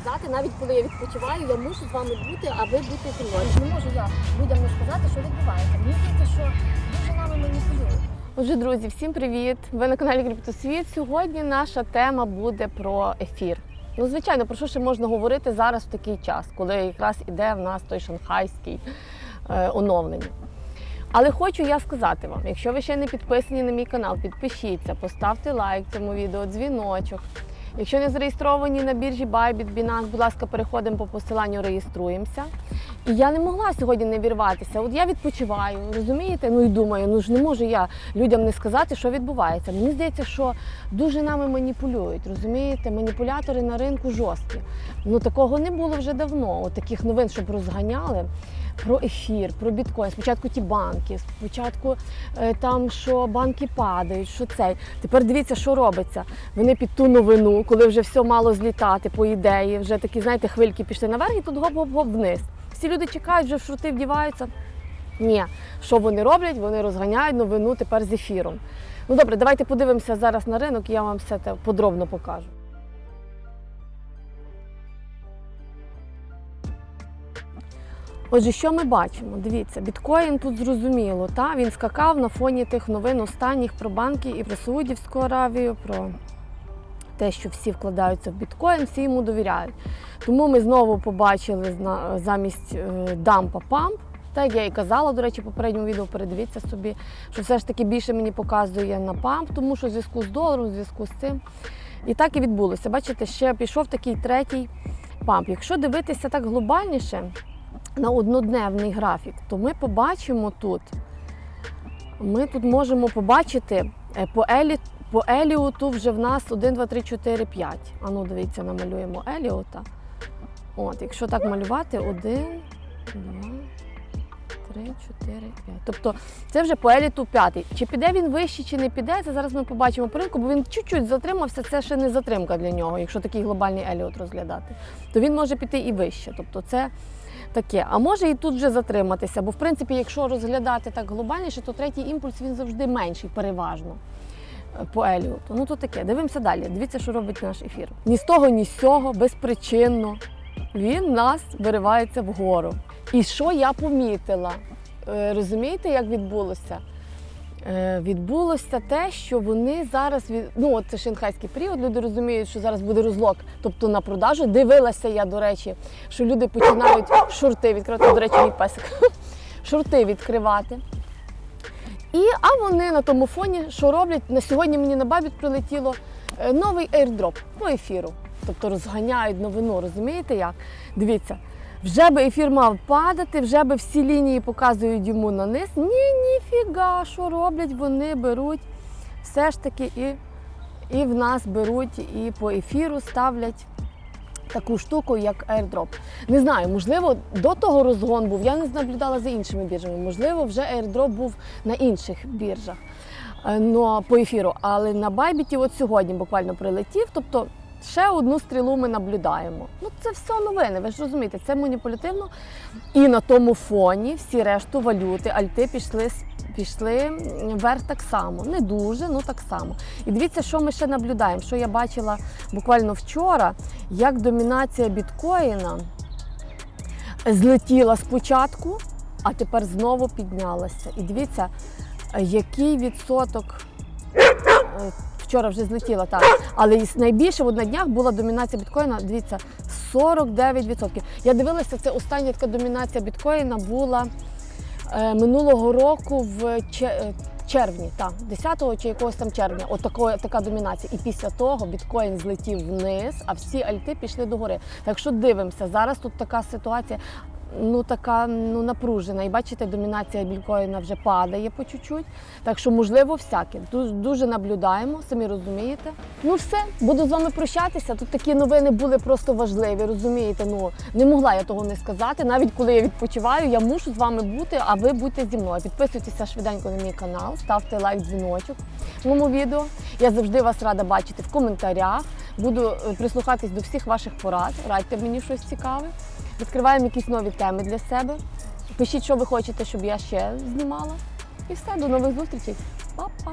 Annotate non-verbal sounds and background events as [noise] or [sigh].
сказати, навіть коли я відпочиваю, я мушу з вами бути, а ви бути зі мною. Не можу я людям не сказати, що відбувається. Мені здається, що дуже нами маніпулюють. Отже, друзі, всім привіт! Ви на каналі Криптосвіт. Сьогодні наша тема буде про ефір. Ну, звичайно, про що ще можна говорити зараз в такий час, коли якраз іде в нас той шанхайський е, оновлення. Але хочу я сказати вам, якщо ви ще не підписані на мій канал, підпишіться, поставте лайк цьому відео, дзвіночок. Якщо не зареєстровані на біржі Bybit, Binance, будь ласка, переходимо по посиланню, реєструємося. І я не могла сьогодні не вірватися. От я відпочиваю, розумієте? Ну і думаю, ну ж не можу я людям не сказати, що відбувається. Мені здається, що дуже нами маніпулюють, розумієте? Маніпулятори на ринку жорсткі. Ну такого не було вже давно. От таких новин, щоб розганяли. Про ефір, про біткоін. Спочатку ті банки, спочатку е, там, що банки падають, що цей. Тепер дивіться, що робиться. Вони під ту новину, коли вже все мало злітати по ідеї, вже такі, знаєте, хвильки пішли наверх і тут гоп-гоп-гоп вниз. Всі люди чекають, вже в шрути вдіваються. Ні, що вони роблять? Вони розганяють новину тепер з ефіром. Ну добре, давайте подивимося зараз на ринок, і я вам все це подробно покажу. Отже, що ми бачимо? Дивіться, біткоін тут зрозуміло, та? він скакав на фоні тих новин останніх про банки і про Саудівську Аравію, про те, що всі вкладаються в біткоін, всі йому довіряють. Тому ми знову побачили замість е, дампа памп. Так я і казала, до речі, попередньому відео передивіться собі, що все ж таки більше мені показує на памп, тому що в зв'язку з доларом, в зв'язку з цим. І так і відбулося. Бачите, ще пішов такий третій памп. Якщо дивитися так глобальніше на однодневний графік, то ми побачимо тут, ми тут можемо побачити е, по елі, по Еліоту вже в нас 1, 2, 3, 4, 5. А ну, дивіться, намалюємо Еліота. От, якщо так малювати, 1, 2, 3, 4, 5. Тобто це вже по еліту п'ятий. Чи піде він вище, чи не піде, це зараз ми побачимо по ринку, бо він чуть-чуть затримався, це ще не затримка для нього, якщо такий глобальний еліот розглядати. То він може піти і вище. Тобто це таке. А може і тут вже затриматися. Бо в принципі, якщо розглядати так глобальніше, то третій імпульс він завжди менший, переважно. По Еліоту. Ну то таке. Дивимося далі. Дивіться, що робить наш ефір. Ні з того, ні з цього, безпричинно. Він нас виривається вгору. І що я помітила? Е, Розумієте, як відбулося? Е, Відбулося те, що вони зараз від ну от це шанхайський період. Люди розуміють, що зараз буде розлог, тобто на продажу. Дивилася я, до речі, що люди починають шорти відкривати. До речі, мій песик [laughs] шорти відкривати. І а вони на тому фоні, що роблять на сьогодні мені на бабіт прилетіло е, новий airdrop по ефіру. Тобто розганяють новину, розумієте як? Дивіться, вже би ефір мав падати, вже би всі лінії показують йому на низ. Ні, ніфіга, що роблять, вони беруть все ж таки і, і в нас беруть, і по ефіру ставлять таку штуку, як airdrop. Не знаю, можливо, до того розгон був. Я не наблюдала за іншими біржами. Можливо, вже airdrop був на інших біржах. Ну, по ефіру, але на Байбіті от сьогодні буквально прилетів. Тобто ще одну стрілу ми наблюдаємо. Ну це все новини. Ви ж розумієте, це маніпулятивно. І на тому фоні всі решту валюти, альти пішли пішли вверх так само. Не дуже, ну так само. І дивіться, що ми ще наблюдаємо. Що я бачила буквально вчора, як домінація біткоїна злетіла спочатку, а тепер знову піднялася. І дивіться, е, який відсоток. Вчора вже злетіла так, але найбільше от на днях була домінація біткоїна. Дивіться, 49%. Я дивилася, це остання така домінація біткоїна була е, минулого року в е, червні, так, 10 чи якогось там червня. От такої, така домінація. І після того біткоін злетів вниз, а всі альти пішли догори. Так що дивимося, зараз тут така ситуація. Ну така ну напружена. І бачите, домінація біткоїна вже падає по чуть-чуть. Так що, можливо, всяке. Дуже, дуже наблюдаємо, самі розумієте. Ну все, буду з вами прощатися. Тут такі новини були просто важливі, розумієте? Ну не могла я того не сказати. Навіть коли я відпочиваю, я мушу з вами бути, а ви будьте зі мною. Підписуйтеся швиденько на мій канал, ставте лайк, дзвіночок моєму відео. Я завжди вас рада бачити в коментарях. Буду е, прислухатись до всіх ваших порад. Радьте мені щось цікаве. Відкриваємо якісь нові теми для себе. Пишіть, що ви хочете, щоб я ще знімала. І все, до нових зустрічей. Па-па!